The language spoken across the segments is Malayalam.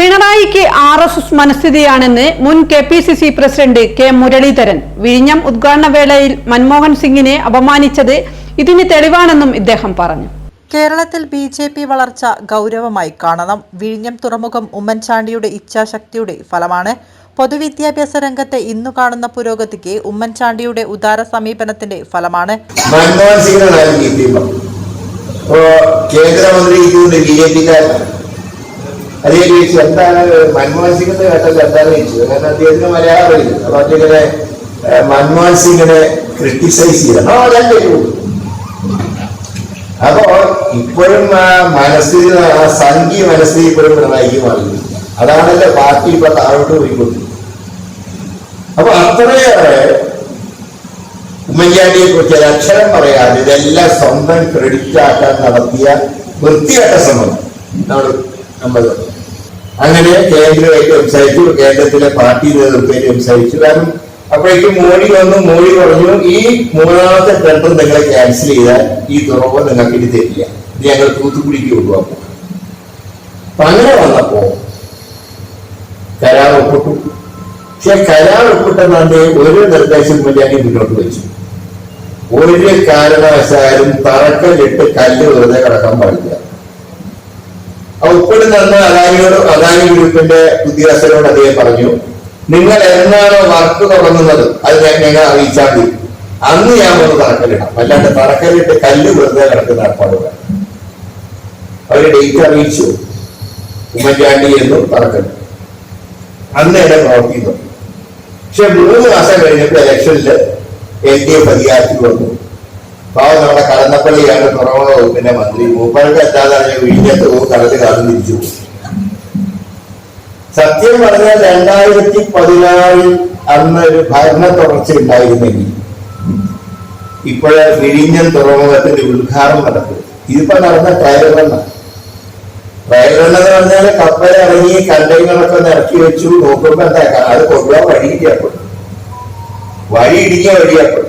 പിണറായിക്ക് ആർ എസ് എസ് മനസ്ഥിതിയാണെന്ന് മുൻ K P C C president K Muraleedharan. വിഴിഞ്ഞം ഉദ്ഘാടന വേളയിൽ മൻമോഹൻ സിംഗിനെ അപമാനിച്ചത് ഇതിന് തെളിവാണെന്നും ഇദ്ദേഹം പറഞ്ഞു. കേരളത്തിൽ ബി ജെ പി വളർച്ച ഗൗരവമായി കാണണം. വിഴിഞ്ഞം തുറമുഖം ഉമ്മൻചാണ്ടിയുടെ ഇച്ഛാശക്തിയുടെ ഫലമാണ്. പൊതുവിദ്യാഭ്യാസ രംഗത്തെ ഇന്നു കാണുന്ന പുരോഗതിക്ക് ഉമ്മൻചാണ്ടിയുടെ ഉദാര സമീപനത്തിന്റെ ഫലമാണ്. മൻമോഹൻ സിംഗിനെ നൽകിയിട്ടില്ല ഇപ്പോ കേന്ദ്രമന്ത്രി ബി ജെ അതേ ചോദിച്ചു എന്താണ് മൻമോഹൻ സിംഗിന്റെ കേട്ടത് എന്താണെന്ന് ചോദിച്ചു കാരണം അദ്ദേഹത്തിന് മലയാളം അറിയില്ല. അപ്പൊ മൻമോഹൻ സിംഗിനെ ക്രിട്ടിസൈസ് ചെയ്യണം. അതല്ലേ. അപ്പോ ഇപ്പോഴും മനസ്സിൽ സംഖ്യ മനസ്സിൽ ഇപ്പോഴും പിണറായിക്ക് മാറിയില്ല അതാണല്ലോ പാർട്ടി ഇപ്പൊ താഴോട്ട് പോയിക്കൊണ്ടിരിക്കുന്നത്. അപ്പൊ അത്രയേറെ ഉമ്മൻചാണ്ടിയെ കുറിച്ച് അക്ഷരം പറയാതെ ഇതെല്ലാം സ്വന്തം ക്രെഡിറ്റ് ആക്കാൻ നടത്തിയ വൃത്തികെട്ട ശ്രമം. നമ്മൾ നമ്മൾ അങ്ങനെ കേന്ദ്രമായിട്ട് സംസാരിച്ചു കേന്ദ്രത്തിലെ പാർട്ടി നേതൃത്വമായിട്ട് സംസാരിച്ചു കാരണം അപ്പോഴേക്കും മോഡി വന്നു മോഡി പറഞ്ഞു ഈ മൂന്നാമത്തെ ടെൻഡർ നിങ്ങളെ ക്യാൻസൽ ചെയ്താൽ ഈ തുറവ് നിങ്ങൾക്ക് ഇനി തരില്ല. ഇത് ഞങ്ങൾ തൂത്തുക്കുടിക്ക് കൊണ്ടുപോകാം അപ്പൊ അങ്ങനെ വന്നപ്പോ കരാർ ഒപ്പിട്ടു. പക്ഷെ കരാർ ഒപ്പിട്ടെന്നാണ്ട് ഒരു നിർദ്ദേശം ഉമ്മൻചാണ്ടി മുന്നോട്ട് വെച്ചു. ഒരു കാരണവശാലും തറക്കല്ലിട്ട് കല്ല് വെറുതെ കിടക്കാൻ പാടില്ല. ആ നടന്ന അദാനിയോട് അദാനി ഗ്രൂപ്പിന്റെ ഉദ്യോഗസ്ഥരോട് അദ്ദേഹം പറഞ്ഞു നിങ്ങൾ എന്നാണോ വർക്ക് തുടങ്ങുന്നത്? അത് ഞാൻ ഞങ്ങൾ അറിയിച്ചാൽ മതി അന്ന് ഞാൻ ഒന്ന് തറക്കല്ലിടാം. അല്ലാണ്ട് തറക്കല്ലിട്ട് കല്ല് വെറുതെ കിടക്കുന്ന ഏർപ്പാടുകൾ. അവർ ഡേറ്റ് അറിയിച്ചു. ഉമ്മൻചാണ്ടി എന്നും തറക്കൽ അന്ന് എന്നെ പ്രവർത്തിക്കുന്നു. പക്ഷെ മൂന്ന് മാസം കഴിഞ്ഞപ്പോൾ ഇലക്ഷനിൽ എൽ ഡി എഫ് അധികാരത്തിൽ വന്നു. പാവം നമ്മുടെ കടന്നപ്പള്ളിയാണ് തുറമുഖ വകുപ്പിന്റെ മന്ത്രി മൂപ്പർക്ക് എത്താതെ വിഴിഞ്ഞത്ത് പോകും കടൽ കാലം തിരിച്ചു സത്യം പറഞ്ഞാൽ രണ്ടായിരത്തി പതിനാറിൽ അന്ന് ഒരു ഭരണ തുടർച്ച ഉണ്ടായിരുന്നെങ്കിൽ ഇപ്പോഴെ വിഴിഞ്ഞം തുറമുഖത്തിന്റെ ഉദ്ഘാടനം നടക്കും. ഇതിപ്പോ നടന്ന ട്രയൽ റണ്ണാണ് ട്രയൽ എന്ന് പറഞ്ഞാൽ കപ്പൽ കണ്ടെയ്നറൊക്കെ ഒന്ന് ഇറക്കി വെച്ചു നോക്കുമ്പോ എന്താ അത് കൊണ്ടുപോകാൻ വഴിയില്ലപ്പോൾ വഴി ഇടിഞ്ഞ വഴിയപ്പോൾ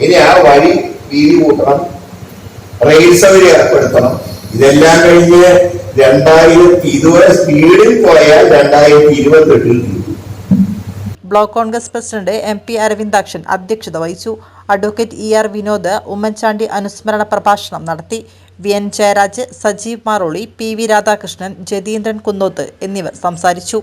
ഇനി ആ വഴി വീതി കൂട്ടണം. റെയിൽ സൗകര്യം ഏർപ്പെടുത്തണം. ഇതെല്ലാം കഴിഞ്ഞ് രണ്ടായിരത്തി ഇതുവരെ സ്പീഡിൽ പോയാൽ രണ്ടായിരത്തി ഇരുപത്തെട്ടിൽ block Congress president M P Aravindakshan അധ്യക്ഷത വഹിച്ചു. Advocate E R Vinod Oommen Chandy അനുസ്മരണ പ്രഭാഷണം നടത്തി. V N Jayaraj Sajeev Maroli P V Radhakrishnan Jatheendran Kunnoth എന്നിവർ സംസാരിച്ചു.